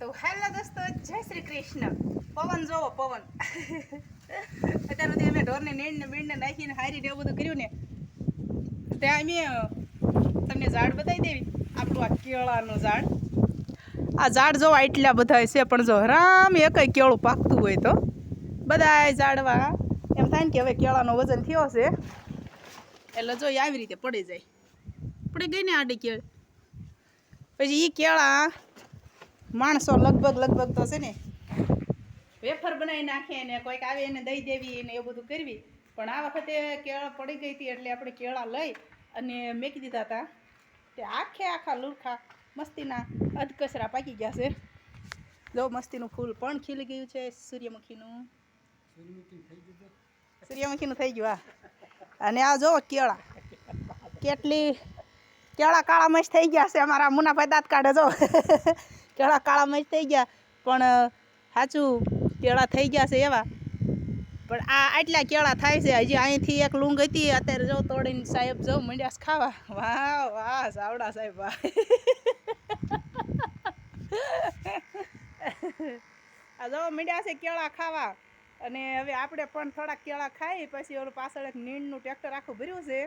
તો હેલો દોસ્તો, જય શ્રી કૃષ્ણ. પવન જોવો, પવન. અત્યાર સુધી અમે ઢોરને નીણને બીણને નાખીને હારી ને એવું બધું કર્યું ને, ત્યાં અમે તમને ઝાડ બતાવી દેવી. આપણું આ કેળાનું ઝાડ. આ ઝાડ જોવા એટલા બધા છે, પણ જો રામ એકય કેળું પાકતું હોય તો. બધા ઝાડવા. એમ થાય ને કે હવે કેળાનો વજન થયો છે. એટલે જો આવી રીતે પડી જાય. પડી ગઈ ને આડી કેળ. પછી એ કેળા માણસો લગભગ લગભગ તો છે ને વેફર બનાવી નાખે ને કોઈક આવે એને દઈ દેવી ને એવું બધું કરવી. પણ આ વખતે કેળા પડી ગઈ હતી એટલે આપણે કેળા લઈ અને મેકી દીધા હતા. તે આખે આખા લુરખા મસ્તીના અધકસરા પાકી ગયા છે. જો મસ્તીનું ફૂલ પણ ખીલી ગયું છે સૂર્યમુખીનું. સૂર્યમુખીનું થઈ ગયું આ અને આ જો કેળા. કેટલી, કેળા કાળા મસ્ત થઈ ગયા છે અમારા મુનાભાઈ દાંત કાઢે જો. કેળા કાળા મજ થઈ ગયા, પણ સાચું કેળા થઈ ગયા છે એવા. પણ આ આટલા કેળા થાય છે, હજી અહીંથી એક લૂંગ હતી, અત્યારે જો તોડીને સાહેબ જો છે ખાવા. વાહ વાહ, સાવડા સાહેબ, વાહ. આ જો મંડ્યા છે કેળા ખાવા. અને હવે આપણે પણ થોડાક કેળા ખાઈ, પછી ઓલું પાછળ એક નીણનું ટ્રેક્ટર આખું ભર્યું છે.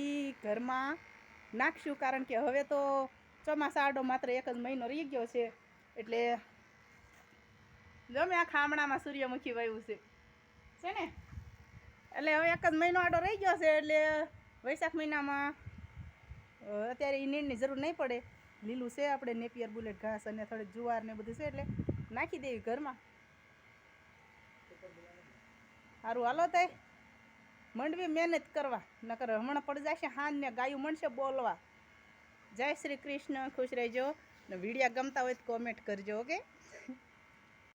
એ ઘરમાં નાખશું, કારણ કે હવે તો ચોમાસા આડો માત્ર એક જ મહિનો રહી ગયો છે, એટલે જો આ ખામણામાં સૂર્યમુખી વાવ્યું છે. છે ને? એટલે હવે એક જ મહિનો આડો રહી ગયો છે, એટલે વૈશાખ મહિનામાં અત્યારે એ નીણની જરૂર નહીં પડે. લીલું છે આપણે, નેપિયર બુલેટ ઘાસ અને થોડીક જુવાર ને બધું છે, એટલે નાખી દેવી ઘરમાં. સારું હાલો તે મંડવી મહેનત કરવા, નકર હમણાં પડી જશે ને ગાયું મળશે બોલવા. જય શ્રી કૃષ્ણ ખુશ રહેજો. વિડીયા ગમતા હોય તો કોમેન્ટ કરજો ઓકે?